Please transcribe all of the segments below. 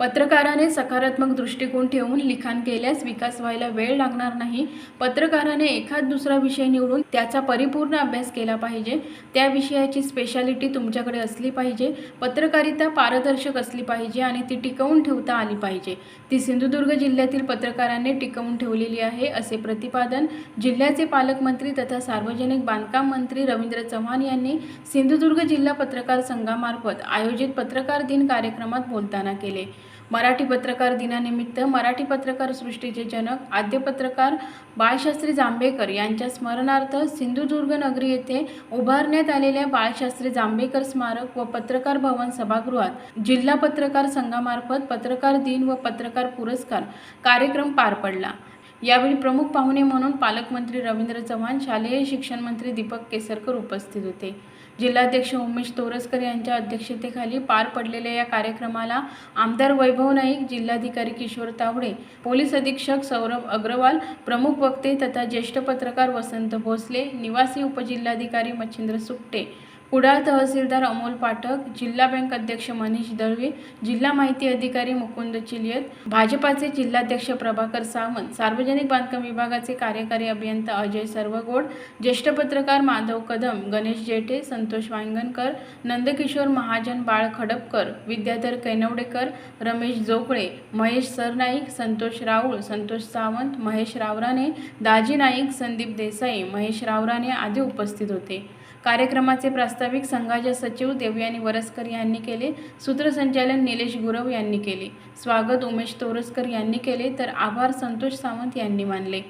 पत्रकाराने सकारात्मक दृष्टिकोन ठेवून लिखाण केल्यास विकास व्हायला वेळ लागणार नाही. पत्रकाराने एखाद दुसरा विषय निवडून त्याचा परिपूर्ण अभ्यास केला पाहिजे. त्या विषयाची स्पेशालिटी तुमच्याकडे असली पाहिजे. पत्रकारिता पारदर्शक असली पाहिजे आणि ती टिकवून ठेवता आली पाहिजे. ती सिंधुदुर्ग जिल्ह्यातील पत्रकारांनी टिकवून ठेवलेली आहे असे प्रतिपादन जिल्ह्याचे पालकमंत्री तथा सार्वजनिक बांधकाम मंत्री रवींद्र चव्हाण यांनी सिंधुदुर्ग जिल्हा पत्रकार संघामार्फत आयोजित पत्रकार दिन कार्यक्रमात बोलताना केले. मराठी पत्रकार दिनानिमित्त मराठी पत्रकार सृष्टीचे जनक आद्य पत्रकार बाळशास्त्री जांभेकर यांच्या स्मरणार्थ सिंधुदुर्ग नगरी येथे उभारण्यात आलेल्या बाळशास्त्री जांभेकर स्मारक व पत्रकार भवन सभागृहात जिल्हा पत्रकार संघामार्फत पत्रकार दिन व पत्रकार पुरस्कार कार्यक्रम पार पडला. यावेळी प्रमुख पाहुणे म्हणून पालकमंत्री रवींद्र चव्हाण शालेय शिक्षण मंत्री दीपक केसरकर उपस्थित होते. जिल्हाध्यक्ष उमेश तोरसकर यांच्या अध्यक्षतेखाली पार पडलेल्या या कार्यक्रमाला आमदार वैभव नाईक जिल्हाधिकारी किशोर तावडे पोलीस अधीक्षक सौरभ अग्रवाल प्रमुख वक्ते तथा ज्येष्ठ पत्रकार वसंत भोसले निवासी उपजिल्हाधिकारी मच्छिंद्र सुपटे कुडाळ तहसीलदार अमोल पाठक जिल्हा बँक अध्यक्ष मनीष दळवे जिल्हा माहिती अधिकारी मुकुंद चिलियत भाजपाचे जिल्हाध्यक्ष प्रभाकर सावंत सार्वजनिक बांधकाम विभागाचे कार्यकारी अभियंता अजय सर्वगोड ज्येष्ठ पत्रकार माधव कदम गणेश जेठे संतोष वांगणकर नंदकिशोर महाजन बाळ खडपकर विद्याधर कैनवडेकर रमेश जोगळे महेश सरनाईक संतोष राऊळ संतोष सावंत महेश रावराणे दाजी नाईक संदीप देसाई महेश रावराणे आदी उपस्थित होते. कार्यक्रमाचे प्रास्ताविक संघाच्या सचिव देवयानी वरसकर यांनी केले. सूत्रसंचालन निलेश गुरव यांनी केले. स्वागत उमेश तोरसकर यांनी केले तर आभार संतोष सावंत यांनी मानले.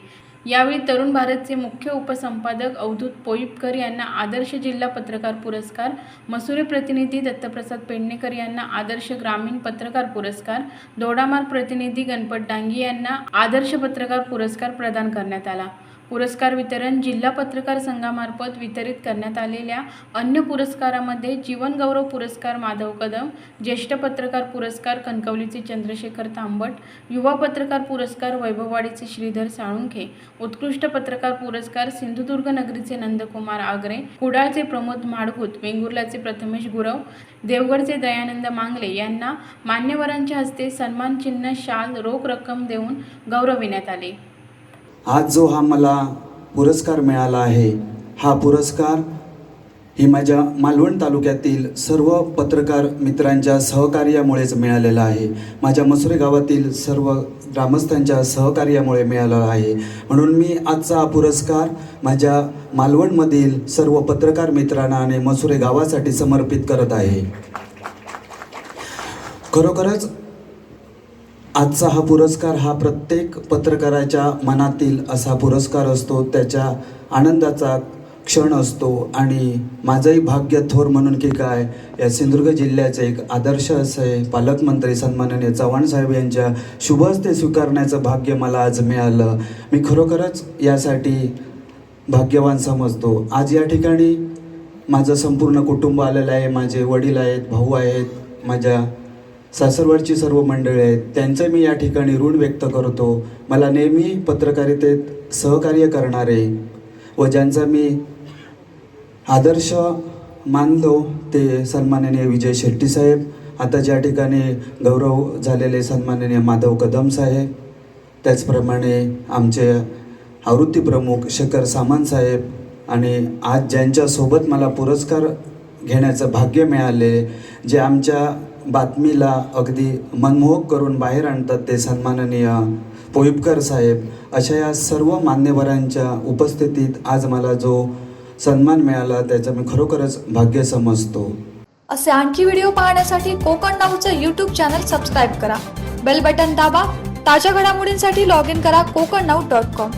यावेळी तरुण भारतचे मुख्य उपसंपादक अवधूत पोईपकर यांना आदर्श जिल्हा पत्रकार पुरस्कार मसुरे प्रतिनिधी दत्तप्रसाद पेडणेकर यांना आदर्श ग्रामीण पत्रकार पुरस्कार दोडामार्ग प्रतिनिधी गणपत डांगी यांना आदर्श पत्रकार पुरस्कार प्रदान करण्यात आला. पुरस्कार वितरण जिल्हा पत्रकार संघामार्फत वितरित करण्यात आलेल्या अन्य पुरस्कारामध्ये जीवनगौरव पुरस्कार माधव कदम ज्येष्ठ पत्रकार पुरस्कार कणकवलीचे चंद्रशेखर तांबट युवा पत्रकार पुरस्कार वैभववाडीचे श्रीधर साळुंखे उत्कृष्ट पत्रकार पुरस्कार सिंधुदुर्ग नगरीचे नंदकुमार आगरे कुडाळचे प्रमोद माडगूत वेंगुर्ल्याचे प्रथमेश गुरव देवगडचे दयानंद मांगले यांना मान्यवरांच्या हस्ते सन्मानचिन्ह शाल रोख रक्कम देऊन गौरविण्यात आले. आज जो हा मला पुरस्कार मिळाला आहे हा पुरस्कार ही माझ्या मालवण तालुक्यातील सर्व पत्रकार मित्रांच्या सहकार्यामुळेच मिळालेला आहे. माझ्या मसुरे गावातील सर्व ग्रामस्थांच्या सहकार्यामुळे मिळालेला आहे. म्हणून मी आजचा हा पुरस्कार माझ्या मालवणमधील सर्व पत्रकार मित्रांना आणि मसुरे गावासाठी समर्पित करत आहे. खरोखरच आजचा हा पुरस्कार हा प्रत्येक पत्रकाराच्या मनातील असा पुरस्कार असतो त्याच्या आनंदाचा क्षण असतो आणि माझंही भाग्य थोर म्हणून की काय या सिंधुदुर्ग जिल्ह्याचे एक आदर्श असे पालकमंत्री सन्माननीय चव्हाण साहेब यांच्या शुभ हस्ते स्वीकारण्याचं भाग्य मला आज मिळालं. मी खरोखरच यासाठी भाग्यवान समजतो. आज या ठिकाणी माझं संपूर्ण कुटुंब आलेलं आहे माझे वडील आहेत भाऊ आहेत माझ्या सासरवडची सर्व मंडळी आहेत. त्यांचं मी या ठिकाणी ऋण व्यक्त करतो. मला नेहमी पत्रकारितेत सहकार्य करणारे व ज्यांचा मी आदर्श मानलो ते सन्माननीय विजय शेट्टी साहेब. आता ज्या ठिकाणी गौरव झालेले सन्माननीय माधव कदम साहेब त्याचप्रमाणे आमचे आवृत्तीप्रमुख शेखर सामंत साहेब आणि आज ज्यांच्यासोबत मला पुरस्कार घेण्याचं भाग्य मिळाले जे आमच्या बातमीला अगदी मनमोहक करून बाहेर आणतात ते सन्माननीय पोईपकर साहेब. अशा या सर्व मान्यवरांच्या उपस्थितीत आज मला जो सन्मान मिळाला त्याचं मी खरोखरच भाग्य समजतो. असे आणखी व्हिडिओ पाहण्यासाठी कोकण नाऊचं यूट्यूब चॅनल सबस्क्राईब करा. बेल बटन दाबा. ताज्या घडामोडींसाठी लॉग इन करा कोकण नाऊ डॉट कॉम